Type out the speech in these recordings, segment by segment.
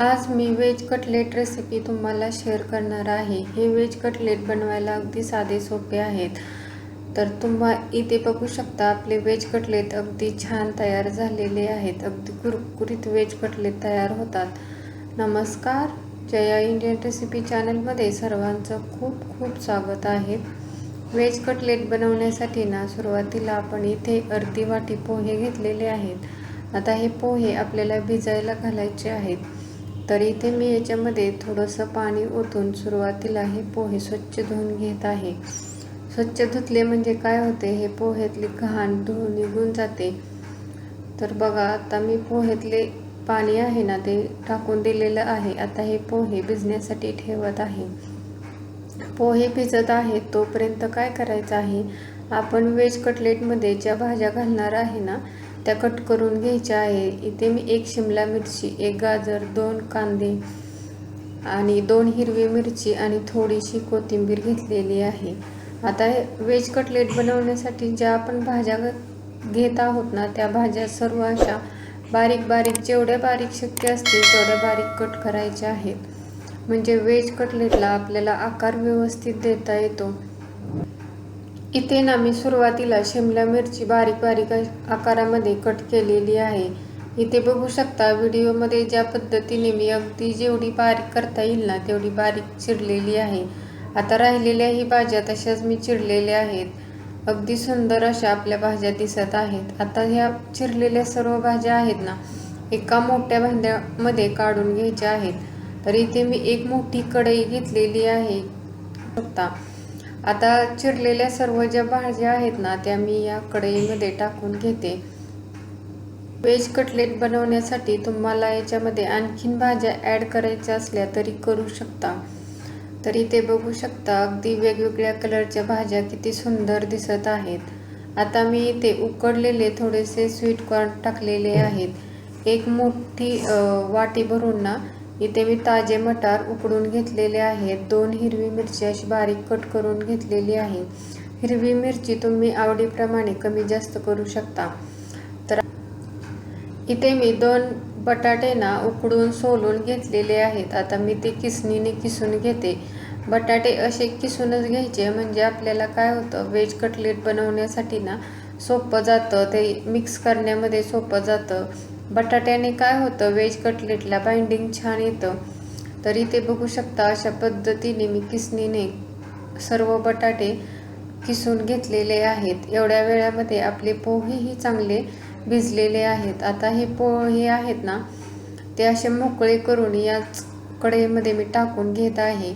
आज मी veg cutlet recipe तुम्हाला शेअर करणार आहे. हे वेज कटलेट बनवायला अगदी साधे सोपे आहेत. तर तुम्हा इथे बघू शकता आपले वेज कटलेट अगदी छान तयार झालेले आहेत. अगदी कुरकुरीत वेज कटलेट तयार होतात. नमस्कार. जया इंडियन रेसिपी चॅनलमध्ये सर्वांचं खूप खूप स्वागत आहे. व्हेज कटलेट बनवण्यासाठी ना सुरुवातीला आपण इथे अर्धी वाटी पोहे घेतलेले आहेत. आता हे पोहे आपल्याला भिजायला घालायचे आहेत. तर इथे मी याच्यामध्ये थोडंसं पाणी ओतून सुरुवातीला हे पोहे स्वच्छ धुवून घेत आहे. स्वच्छ धुतले म्हणजे काय होते? हे पोह्यातली घाण धुवून निघून जाते. तर बघा आता मी पोह्यातले पाणी आहे ना ते टाकून दिलेलं आहे. आता हे पोहे भिजण्यासाठी ठेवत आहे. पोहे भिजत आहे तोपर्यंत काय करायचं आहे? आपण व्हेज कटलेटमध्ये ज्या भाज्या घालणार आहे ना त्या कट करून घ्यायच्या आहे. इथे मी एक शिमला मिरची एक गाजर दोन कांदे आणि दोन हिरवी मिरची आणि थोडीशी कोथिंबीर घेतलेली आहे. आता व्हेज कटलेट बनवण्यासाठी ज्या आपण भाज्या घेत आहोत ना त्या भाज्या सर्व अशा बारीक बारीक जेवढ्या बारीक शक्य असतील तेवढ्या बारीक कट करायच्या आहेत. म्हणजे वेज कटलेटला आपल्याला आकार व्यवस्थित देता येतो. इथे ना मी सुरुवातीला शिमला मिरची बारीक बारीक आकारामध्ये कट केलेली आहे. इथे बघू शकता व्हिडिओमध्ये ज्या पद्धतीने मी अगदी जेवढी बारीक करता येईल ना तेवढी बारीक चिरलेली आहे. आता राहिलेल्याही भाज्या तशाच मी चिरलेल्या आहेत. अगदी सुंदर अशा आपल्या भाज्या दिसत आहेत. आता ह्या चिरलेल्या सर्व भाज्या आहेत ना एका मोठ्या भांड्यामध्ये काढून घ्यायच्या आहेत. तर इथे मी एक मोठी कढई घेतलेली आहे. बघता आता चिरलेल्या सर्व ज्या भाज्या आहेत ना त्या मी या कढईमध्ये टाकून घेते. वेज कटलेट बनवण्यासाठी तुम्हाला याच्यामध्ये आणखीन भाज्या ॲड करायच्या असल्या तरी करू शकता. तरी ते बघू शकता अगदी वेगवेगळ्या कलरच्या भाज्या किती सुंदर दिसत आहेत. आता मी इथे उकडलेले थोडेसे स्वीट कॉर्न टाकलेले आहेत. एक मोठी वाटी भरून ना इथे मी ताजे मटार उकडून घेतलेले आहेत. दोन हिरवी मिरची अशी बारीक कट करून घेतलेली आहे. हिरवी मिरची तुम्ही आवडीप्रमाणे कमी जास्त करू शकता. तर इथे मी दोन बटाटे ना उकडून सोलून घेतलेले आहेत. आता मी ते किसणीने किसून घेते. बटाटे असे किसूनच घ्यायचे म्हणजे आपल्याला काय होतं व्हेज कटलेट बनवण्यासाठी ना सोपं जातं. ते मिक्स करण्यामध्ये सोपं जातं. बटाट्याने काय होतं? वेज कटलेटला बाइंडिंग छान येतं. तर इथे बघू शकता अशा पद्धतीने मी किसणीने सर्व बटाटे किसून घेतलेले आहेत. एवढ्या वेळामध्ये आपले पोहेही चांगले भिजलेले आहेत. आता हे पोहे आहेत ना ते असे मोकळे करून याच कढईमध्ये मी टाकून घेत आहे.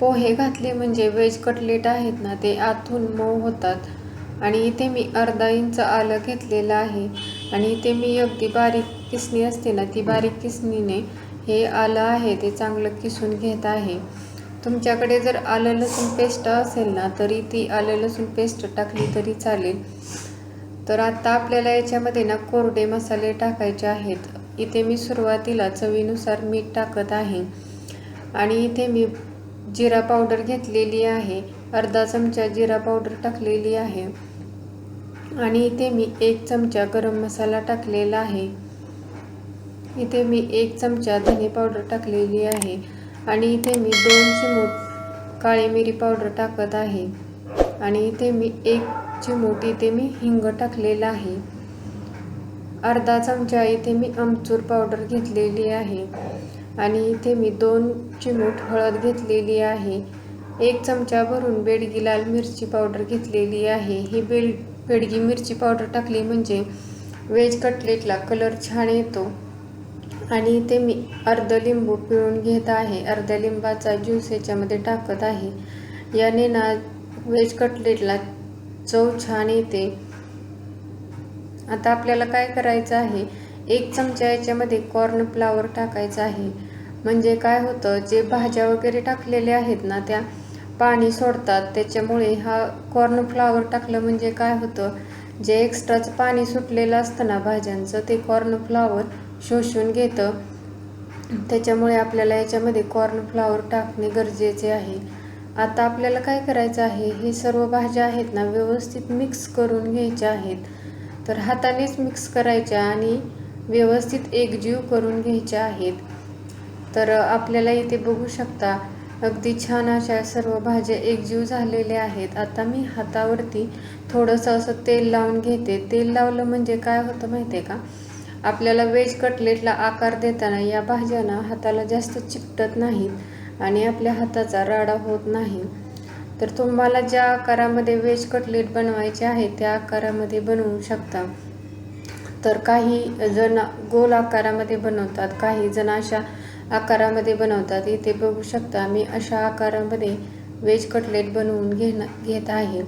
पोहे घातले म्हणजे वेज कटलेट आहेत ना ते आतून मऊ होतात. आणि इथे मी अर्धा इंच आलं घेतलेलं आहे. आणि इथे मी अगदी बारीक किसणी असते ना ती बारीक किसणीने हे आलं आहे ते चांगलं किसून घेत आहे. तुमच्याकडे जर आलं लसूण पेस्ट असेल ना तरी ती आलं लसूण पेस्ट टाकली तरी चालेल. तर आता आपल्याला याच्यामध्ये ना कोरडे मसाले टाकायचे आहेत. इथे मी सुरुवातीला चवीनुसार मीठ टाकत आहे. आणि इथे मी जिरा पावडर घेतलेली आहे. अर्धा चमचा जिरा पावडर टाकलेली आहे. आणि इथे मी एक चमचा गरम मसाला टाकलेला आहे. इथे मी एक चमचा धने पावडर टाकलेली आहे. आणि इथे मी दोन चिमूट काळी मिरी पावडर टाकत आहे. आणि इथे मी एक चिमूट इथे मी हिंग टाकलेला आहे. अर्धा चमचा इथे मी आमचूर पावडर घेतलेली आहे. आणि इथे मी दोन चिमूट हळद घेतलेली आहे. एक चमचा भरून बेडगी लाल मिरची पावडर घेतलेली आहे. ही बेड बेडगी मिरची पावडर टाकली म्हणजे वेज कटलेटला कलर छान येतो आणि ते मी अर्ध लिंबू पिळून घेत आहे. अर्ध्या लिंबाचा ज्यूस याच्यामध्ये टाकत आहे. याने ना वेज कटलेटला चव छान येते. आता आपल्याला काय करायचं आहे? एक चमचा याच्यामध्ये कॉर्न फ्लावर टाकायचं आहे. म्हणजे काय होतं? जे भाज्या वगैरे टाकलेल्या आहेत ना त्या पाणी सोडतात. त्याच्यामुळे हा कॉर्नफ्लावर टाकलं म्हणजे काय होतं? जे एक्स्ट्राचं पाणी सुटलेलं असतं ना भाज्यांचं ते कॉर्नफ्लावर शोषून घेतं. त्याच्यामुळे आपल्याला याच्यामध्ये कॉर्नफ्लावर टाकणे गरजेचे आहे. आता आपल्याला काय करायचं आहे? हे सर्व भाज्या आहेत ना व्यवस्थित मिक्स करून घ्यायच्या आहेत. तर हातानेच मिक्स करायच्या आणि व्यवस्थित एकजीव करून घ्यायच्या आहेत. तर आपल्याला इथे बघू शकता अगदी छान अशा सर्व भाज्या एकजीव झालेल्या आहेत. आता मी हातावरती थोडंसं असं तेल लावून घेते. तेल लावलं म्हणजे काय होतं माहिती आहे का? आपल्याला वेज कटलेटला आकार देताना या भाज्यांना हाताला जास्त चिकटत नाहीत आणि आपल्या हाताचा राडा होत नाही. तर तुम्हाला ज्या आकारामध्ये वेज कटलेट बनवायचे आहे त्या आकारामध्ये बनवू शकता. तर काही जण गोल आकारामध्ये बनवतात काही जण अशा आकारामध्ये बनवतात. इथे बघू शकता मी अशा आकारामध्ये वेज कटलेट बनवून घेणं घेत आहे.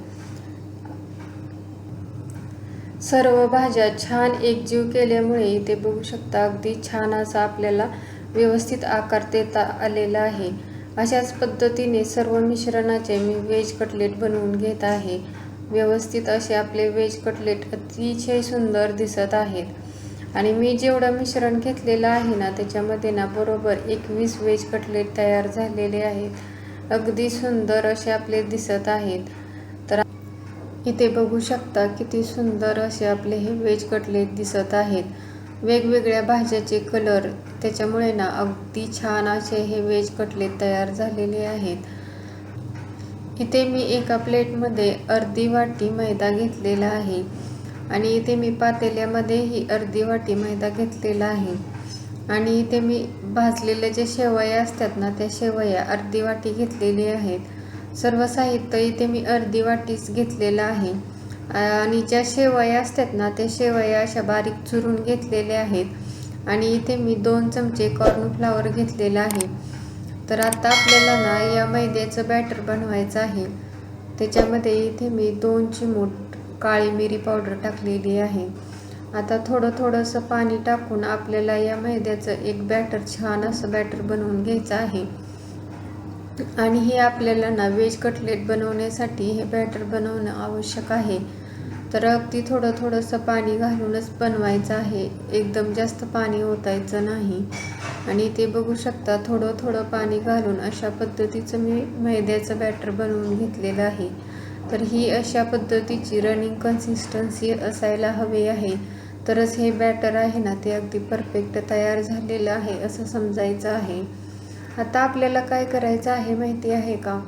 सर्व भाज्या छान एकजीव केल्यामुळे इथे बघू शकता अगदी छान असा आपल्याला व्यवस्थित आकार देता आलेला आहे. अशाच पद्धतीने सर्व मिश्रणाचे मी वेज कटलेट बनवून घेत आहे. व्यवस्थित असे आपले वेज कटलेट अतिशय सुंदर दिसत आहेत. आणि मी जेवढं मिश्रण घेतलेलं आहे ना त्याच्यामध्ये ना बरोबर एकवीस वेज कटलेट तयार झालेले आहेत. अगदी सुंदर असे आपले दिसत आहेत. तर इथे बघू शकता किती सुंदर असे आपले हे वेज कटलेट दिसत आहेत. वेगवेगळ्या भाज्याचे कलर त्याच्यामुळे ना अगदी छान असे हे वेज कटलेट तयार झालेले आहेत. इथे मी एका प्लेटमध्ये अर्धी वाटी मैदा घेतलेला आहे. आणि इथे मी पातेल्यामध्ये ही अर्धी वाटी मैदा घेतलेला आहे. आणि इथे मी भाजलेल्या ज्या शेवया असतात ना त्या शेवया अर्धी वाटी घेतलेली आहेत. सर्व साहित्य इथे मी अर्धी वाटीच घेतलेलं आहे. आणि ज्या शेवया असतात ना त्या शेवया अशा बारीक चुरून घेतलेल्या आहेत. आणि इथे मी दोन चमचे कॉर्नफ्लावर घेतलेलं आहे. तर आता आपल्याला ना या मैद्याचं बॅटर बनवायचं आहे. त्याच्यामध्ये इथे मी दोन चिमूट काळी मिरी पावडर टाकलेली आहे. आता थोडं थोडंसं पाणी टाकून आपल्याला या मैद्याचं एक बॅटर छान असं बॅटर बनवून घ्यायचं आहे. आणि हे आपल्याला ना व्हेज कटलेट बनवण्यासाठी हे बॅटर बनवणं आवश्यक आहे. तर अगदी थोडं थोडंसं पाणी घालूनच बनवायचं आहे. एकदम जास्त पाणी ओतायचं नाही. आणि ते बघू शकता थोडं थोडं पाणी घालून अशा पद्धतीचं मी मैद्याचं बॅटर बनवून घेतलेलं आहे. तर ही अशा पद्धतीची रनिंग कन्सिस्टन्सी असायला हवी आहे. तरच हे बॅटर आहे ना ते अगदी परफेक्ट तयार झालेलं आहे असं समजायचं आहे. आता आपल्याला काय करायचं आहे माहिती आहे का?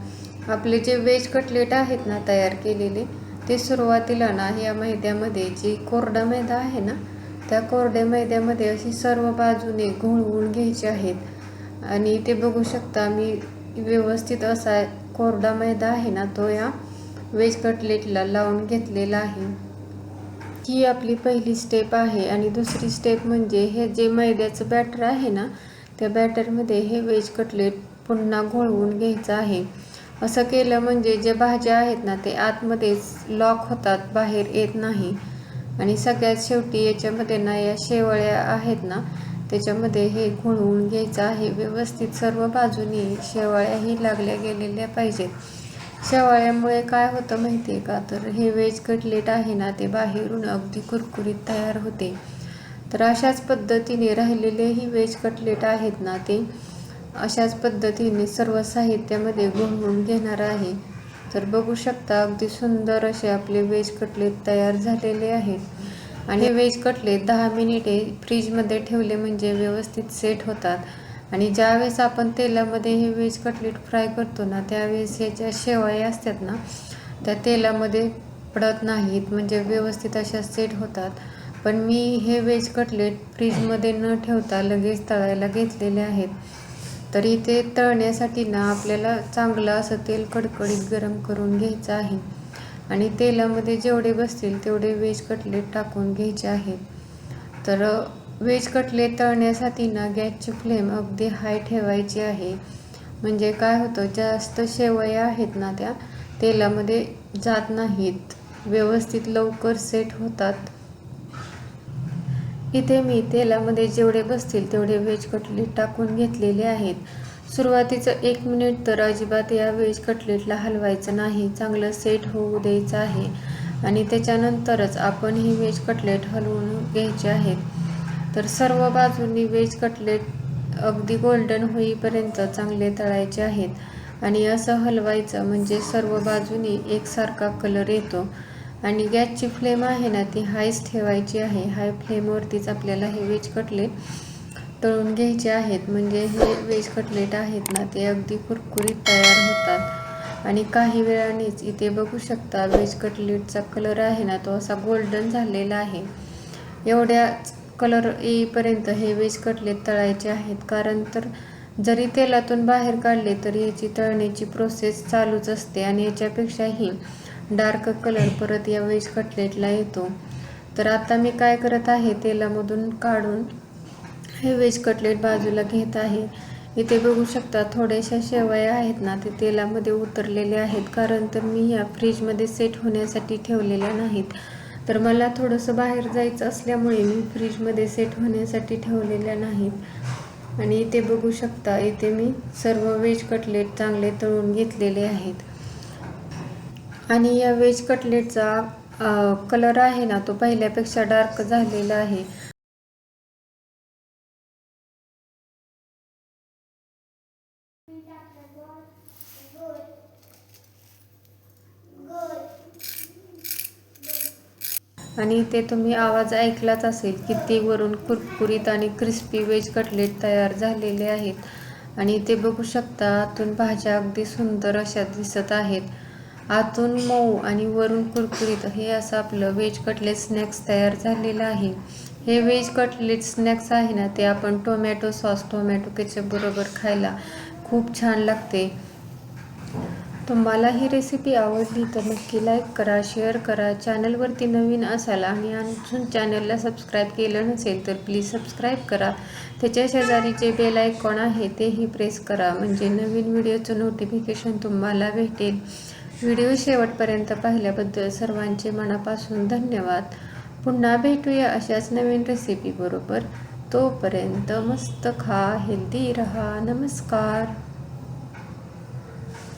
आपले जे वेज कटलेट आहेत ना तयार केलेले ते सुरुवातीला ना या मैद्यामध्ये जी कोरडा मैदा आहे ना त्या कोरड्या मैद्यामध्ये अशी सर्व बाजूने घोळवून घ्यायचे आहेत. आणि ते बघू शकता मी व्यवस्थित असा कोरडा मैदा आहे ना तो या वेज कटलेटला लावून घेतलेला आहे. ही आपली पहिली स्टेप आहे आणि दुसरी स्टेप म्हणजे हे जे मैद्याचं बॅटर आहे ना त्या बॅटरमध्ये हे वेज कटलेट पुन्हा घोळवून घ्यायचं आहे. असं केलं म्हणजे जे भाज्या आहेत ना ते आतमध्येच लॉक होतात बाहेर येत नाही. आणि सगळ्यात शेवटी याच्यामध्ये ना या शेवळ्या आहेत ना त्याच्यामध्ये हे घोळवून घ्यायचं आहे. व्यवस्थित सर्व बाजूनी शेवाळ्याही लागल्या गेलेल्या पाहिजेत. शेवाळ्यामुळे काय होतं माहिती आहे का? तर हे वेज कटलेट आहे ना ते बाहेरून अगदी कुरकुरीत तयार होते. तर अशाच पद्धतीने राहिलेलेही वेज कटलेट आहेत ना ते अशाच पद्धतीने सर्व साहित्यामध्ये घोळवून घेणार आहे. तर बघू शकता अगदी सुंदर असे आपले वेज कटलेट तयार झालेले आहेत. आणि वेज कटलेट दहा मिनिटे फ्रीजमध्ये ठेवले म्हणजे व्यवस्थित सेट होतात. आणि ज्यावेळेस आपण तेलामध्ये हे वेज कटलेट फ्राय करतो ना त्यावेळेस ह्याच्या शेवाळी असतात ना त्या तेलामध्ये पडत नाहीत म्हणजे व्यवस्थित अशा सेट होतात. पण मी हे वेज कटलेट फ्रीजमध्ये न ठेवता लगेच तळायला घेतलेले आहेत. तर इथे तळण्यासाठी ना आपल्याला चांगलं असं तेल कडकडीत गरम करून घ्यायचं आहे. आणि तेलामध्ये जेवढे बसतील तेवढे वेज कटलेट टाकून घ्यायचे आहेत. तर वेज कटलेट तळण्यासाठी ना गॅसची फ्लेम अगदी हाय ठेवायची आहे. म्हणजे काय होतं जास्त शेवया आहेत ना त्या तेलामध्ये जात नाहीत. व्यवस्थित लवकर सेट होतात. इथे मी तेलामध्ये जेवढे बसतील तेवढे वेज कटलेट टाकून घेतलेले आहेत. सुरुवातीचं एक मिनिट तर अजिबात या वेज कटलेटला हलवायचं नाही. चांगलं सेट होऊ द्यायचं आहे. आणि त्याच्यानंतरच आपण ही वेज कटलेट हलवून घ्यायचे आहेत. तर सर्व बाजूंनी वेज कटलेट अगदी गोल्डन होईपर्यंत चांगले तळायचे आहेत. आणि असं हलवायचं म्हणजे सर्व बाजूनी एकसारखा कलर येतो. आणि गॅसची फ्लेम आहे ना ती हायच ठेवायची आहे. हाय फ्लेमवरतीच आपल्याला हे वेज कटलेट तळून घ्यायचे आहेत. म्हणजे हे वेज कटलेट आहेत ना ते अगदी कुरकुरीत तयार होतात. आणि काही वेळानेच इथे बघू शकता वेज कटलेटचा कलर आहे ना तो असा गोल्डन झालेला आहे. एवढ्या कलर येईपर्यंत हे वेज कटलेट तळायचे आहेत. कारण तर जरी तेलातून बाहेर काढले तरी याची तळण्याची प्रोसेस चालूच असते आणि याच्यापेक्षाही डार्क कलर परत या वेज कटलेटला येतो. तर आता मी काय करत आहे तेलामधून काढून हे वेज कटलेट बाजूला घेत आहे. इथे बघू शकता थोड्याशा शेवया आहेत ना ते तेलामध्ये उतरलेले आहेत. कारण तर मी या फ्रीजमध्ये सेट होण्यासाठी ठेवलेल्या नाहीत. तर मला थोडंसं बाहेर जायचं असल्यामुळे मी फ्रीजमध्ये सेट होण्यासाठी ठेवलेल्या नाहीत. आणि इथे बघू शकता इथे मी सर्व वेज कटलेट चांगले तळून घेतलेले आहेत. आणि या वेज कटलेटचा कलर आहे ना तो पहिल्यापेक्षा डार्क झालेला आहे. आणि ते तुम्ही आवाज ऐकलाच असेल की ते वरून कुरकुरीत आणि क्रिस्पी वेज कटलेट तयार झालेले आहेत. आणि ते बघू शकता आतून भाज्या अगदी सुंदर अशा दिसत आहेत. आतून मऊ आणि वरून कुरकुरीत हे असं आपलं वेज कटलेट स्नॅक्स तयार झालेलं आहे. हे वेज कटलेट स्नॅक्स आहे ना ते आपण टोमॅटो सॉस टोमॅटो केचप बरोबर खायला खूप छान लागते. तुम्हाला ही रेसिपी आवडली तर नक्की लाईक करा शेअर करा. चॅनलवरती नवीन असाल आणि अजून चॅनलला सबस्क्राईब केलं नसेल तर प्लीज सबस्क्राईब करा. त्याच्या शेजारी जे बेल आयकॉन आहे तेही प्रेस करा. म्हणजे नवीन व्हिडिओचं नोटिफिकेशन तुम्हाला भेटेल. व्हिडिओ शेवटपर्यंत पाहिल्याबद्दल सर्वांचे मनापासून धन्यवाद. पुन्हा भेटूया अशाच नवीन रेसिपीबरोबर तोपर्यंत मस्त खा हेल्दी रहा. नमस्कार.